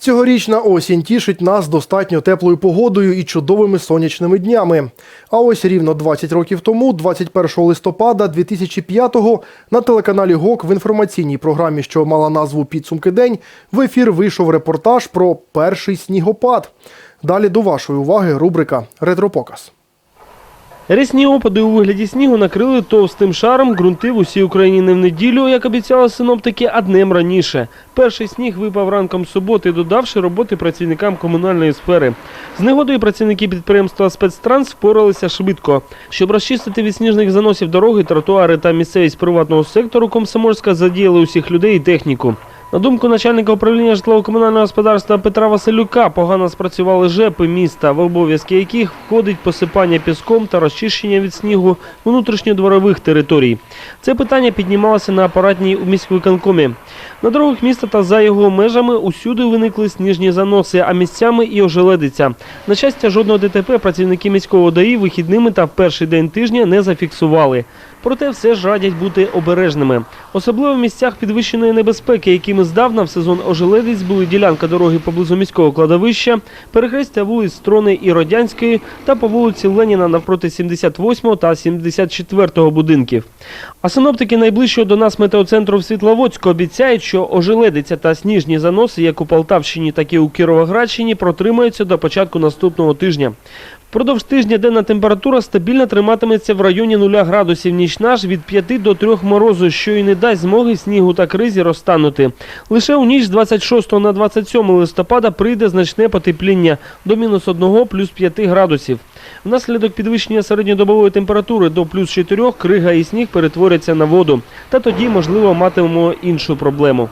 Цьогорічна осінь тішить нас достатньо теплою погодою і чудовими сонячними днями. А ось рівно 20 років тому, 21 листопада 2005-го, на телеканалі ГОК в інформаційній програмі, що мала назву Підсумки день, в ефір вийшов репортаж про перший снігопад. Далі до вашої уваги рубрика Ретропоказ. Рясні опади у вигляді снігу накрили товстим шаром ґрунти в усій Україні не в неділю, як обіцяли синоптики, а днем раніше. Перший сніг випав ранком суботи, додавши роботи працівникам комунальної сфери. З негодою працівники підприємства спецтранс впоралися швидко. Щоб розчистити від сніжних заносів дороги, тротуари та місцевість приватного сектору, Комсомольська задіяли усіх людей і техніку. На думку начальника управління житлово-комунального господарства Петра Василюка, погано спрацювали ЖЕПи міста, в обов'язки яких входить посипання піском та розчищення від снігу внутрішньодворових територій. Це питання піднімалося на апаратній у міськвиконкомі. На дорогах міста та за його межами усюди виникли сніжні заноси, а місцями і ожеледиця. На щастя, жодного ДТП працівники міського ДАІ вихідними та в перший день тижня не зафіксували. Проте все ж радять бути обережними. Особливо в місцях підвищеної небезпеки, якими здавна в сезон ожеледиць були ділянка дороги поблизу міського кладовища, перехрестя вулиць Строни і Родянської та по вулиці Леніна навпроти 78 та 74 будинків. А синоптики найближчого до нас метеоцентру в Світловодську обіцяють, що ожеледиця та сніжні заноси, як у Полтавщині, так і у Кіровоградщині, протримаються до початку наступного тижня. Впродовж тижня денна температура стабільно триматиметься в районі 0 градусів, нічна ж від 5 до 3 морозу, що і не дасть змоги снігу та кризі розтанути. Лише у ніч з 26 на 27 листопада прийде значне потепління до мінус 1 плюс 5 градусів. Внаслідок підвищення середньодобової температури до плюс 4 крига і сніг перетворяться на воду. Та тоді, можливо, матимемо іншу проблему.